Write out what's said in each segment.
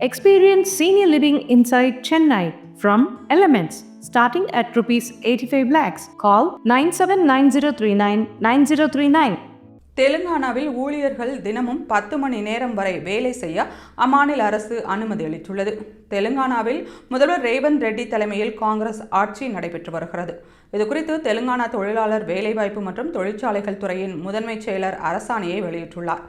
Experience senior living inside Chennai from Elements starting at rupees 85 lakhs. Call 979039 9039. தெலுங்கானாவில் ஊழியர்கள் தினமும் பத்து மணி நேரம் வரை வேலை செய்ய அம்மாநில அரசு அனுமதி அளித்துள்ளது தெலுங்கானாவில் முதல்வர் ரேவந்த் ரெட்டி தலைமையில் காங்கிரஸ் ஆட்சி நடைபெற்று வருகிறது இதுகுறித்து தெலுங்கானா தொழிலாளர் வேலைவாய்ப்பு மற்றும் தொழிற்சாலைகள் துறையின் முதன்மைச் செயலர் அரசாணையை வெளியிட்டுள்ளார்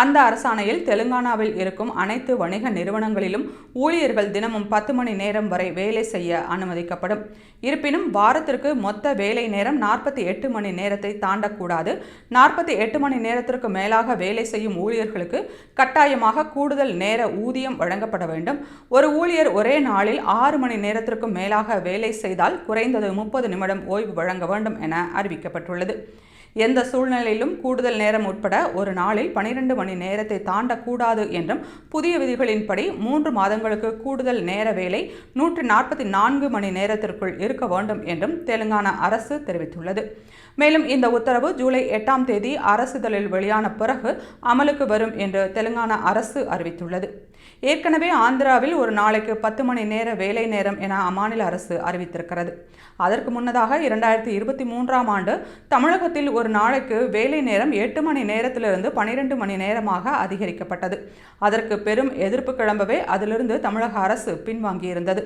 அந்த அரசாணையில் தெலுங்கானாவில் இருக்கும் அனைத்து வணிக நிறுவனங்களிலும் ஊழியர்கள் தினமும் பத்து மணி நேரம் வரை வேலை செய்ய அனுமதிக்கப்படும். இருப்பினும் வாரத்திற்கு மொத்த வேலை நேரம் நாற்பத்தி எட்டு மணி நேரத்தை தாண்டக்கூடாது. நாற்பத்தி எட்டு மணி நேரத்திற்கு மேலாக வேலை செய்யும் ஊழியர்களுக்கு கட்டாயமாக கூடுதல் நேர ஊதியம் வழங்கப்பட வேண்டும். ஒரு ஊழியர் ஒரே நாளில் ஆறு மணி நேரத்திற்கும் மேலாக வேலை செய்தால் குறைந்தது முப்பது நிமிடம் ஓய்வு வழங்க வேண்டும் என அறிவிக்கப்பட்டுள்ளது. எந்த சூழ்நிலையிலும் கூடுதல் நேரம் உட்பட ஒரு நாளில் பனிரெண்டு மணி நேரத்தை தாண்டக்கூடாது என்றும் புதிய விதிகளின்படி மூன்று மாதங்களுக்கு கூடுதல் நேர வேலை நூற்று நாற்பத்தி நான்கு மணி நேரத்திற்குள் இருக்க வேண்டும் என்றும் தெலுங்கானா அரசு தெரிவித்துள்ளது. மேலும் இந்த உத்தரவு ஜூலை எட்டாம் தேதி அரசுதலில் வெளியான பிறகு அமலுக்கு வரும் என்று தெலுங்கானா அரசு அறிவித்துள்ளது. ஏற்கனவே ஆந்திராவில் ஒரு நாளைக்கு பத்து மணி நேர வேலை நேரம் என அம்மாநில அரசு அறிவித்திருக்கிறது. அதற்கு முன்னதாக இரண்டாயிரத்தி இருபத்தி மூன்றாம் ஆண்டு தமிழகத்தில் ஒரு ஒரு நாளைக்கு வேலை நேரம் எட்டு மணி நேரத்திலிருந்து பனிரெண்டு மணி நேரமாக அதிகரிக்கப்பட்டது. அதற்கு பெரும் எதிர்ப்பு கிளம்பவே அதிலிருந்து தமிழக அரசு பின்வாங்கியிருந்தது.